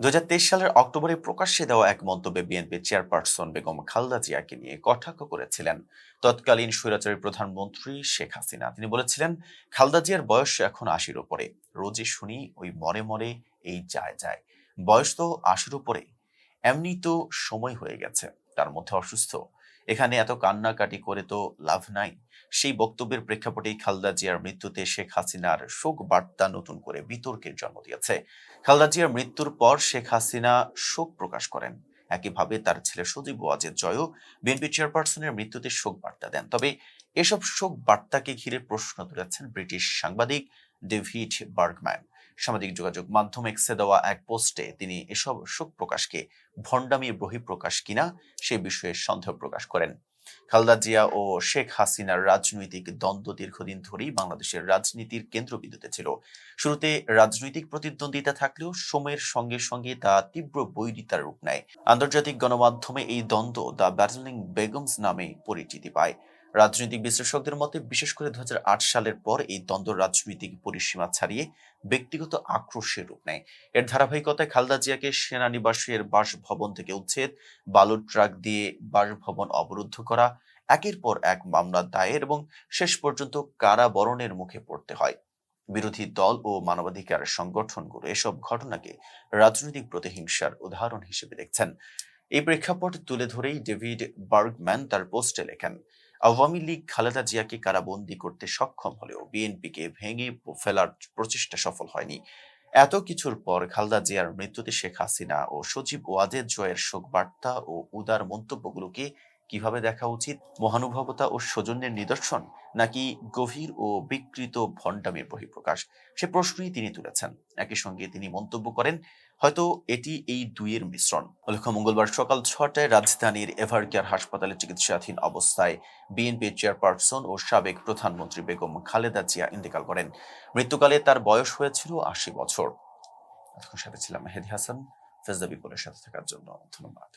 দু সালের অক্টোবরে প্রকাশ্যে দেওয়া এক মন্তব্যে বিএনপি চেয়ারপারসন বেগম খালদা জিয়াকে নিয়ে কটাক্ষ করেছিলেন। তৎকালীন স্বৈরাচারী প্রধানমন্ত্রী শেখ হাসিনা, তিনি বলেছিলেন, খালদা জিয়ার বয়স এখন আশির ওপরে রোজে শুনি ওই মরে মরে এই যায় যায়। বয়স তো আশির উপরে। এমনি তো সময় হয়ে গেছে। তার মধ্যে অসুস্থ। এখানে এত কান্নাকাটি করে তো লাভ নাই। সেই বক্তব্যের প্রেক্ষাপটেই খালদা জিয়ার মৃত্যুতে শেখ হাসিনার শোক বার্তা নতুন করে বিতর্কের জন্ম দিয়েছে। খালদা জিয়ার মৃত্যুর পর শেখ হাসিনা শোক প্রকাশ করেন। একইভাবে তার ছেলে সজীব ওয়াজেদ জয়ও বিএনপি চেয়ারপারসনের মৃত্যুতে শোক বার্তা দেন। তবে এসব শোক বার্তাকে ঘিরে প্রশ্ন তুলেছেন ব্রিটিশ সাংবাদিক ডেভিড বার্গম্যান। সামাজিক যোগাযোগ মাধ্যম এক্সে দেওয়া এক পোস্টে তিনি এসব শোক প্রকাশকে ভণ্ডামি, বহিঃপ্রকাশ কিনা সে বিষয়ে সন্দেহ প্রকাশ করেন। খালদা জিয়া ও শেখ হাসিনার রাজনৈতিক দ্বন্দ্ব দীর্ঘদিন ধরেই বাংলাদেশের রাজনীতির কেন্দ্রবিন্দুতে ছিল। শুরুতে রাজনৈতিক প্রতিদ্বন্দ্বিতা থাকলেও সময়ের সঙ্গে সঙ্গে তা তীব্র বৈরিতার রূপ নেয়। আন্তর্জাতিক গণমাধ্যমে এই দ্বন্দ্ব দ্য ব্যাটলিং বেগমস নামে পরিচিতি পায়। রাজনৈতিক বিশ্লেষকদের মতে, বিশেষ করে দু হাজার আট সালের পর এই দ্বন্দ্ব রাজনৈতিক পরিসীমা ছাড়িয়ে ব্যক্তিগত আক্রোশের রূপ নেয়। এর ধারাবাহিকতায় খালদা জিয়াকে সেনানিবাসের বাসভবন থেকে উচ্ছেদ বালু ট্রাক দিয়ে বাসভবন অবরুদ্ধ করা, একের পর এক মামলা দায়ের এবং শেষ পর্যন্ত কারাবরণের মুখে পড়তে হয়। বিরোধী দল ও মানবাধিকার সংগঠনগুলো এসব ঘটনাকে রাজনৈতিক প্রতিহিংসার উদাহরণ হিসেবে দেখছেন। এই প্রেক্ষাপট তুলে ধরেই ডেভিড বার্গম্যান তার পোস্টে লেখেন আওয়ামী লীগ খালেদা জিয়াকে কারাবন্দি করতে সক্ষম হলেও বিএনপিকে ভেঙে ফেলার প্রচেষ্টা সফল হয়নি। এত কিছুর পর খালদা জিয়ার মৃত্যুতে শেখ হাসিনা ও সচিব ওয়াজেদ জয়ের শোক বার্তা ও উদার মন্তব্যগুলোকে কীভাবে দেখা উচিত মহানুভবতা ও সৌজন্যের নিদর্শন, নাকি গভীর ও বিকৃত ভণ্ডামের বহিঃপ্রকাশ? সে প্রশ্নই তিনি তুলেছেন। একই সঙ্গে তিনি মন্তব্য করেন, হয়তো এটি এই দুইয়ের মিশ্রণ। উল্লেখ্য মঙ্গলবার সকাল ছটায় রাজধানীর এভারকেয়ার হাসপাতালে চিকিৎসাধীন অবস্থায় বিএনপি চেয়ারপারসন ও সাবেক প্রধানমন্ত্রী বেগম খালেদা জিয়া ইন্তেকাল করেন। মৃত্যুকালে তার বয়স হয়েছিল আশি বছর। সাথে ছিলাম মেহেদি হাসান। ফেজদা বিপুলের সাথে থাকার জন্য ধন্যবাদ।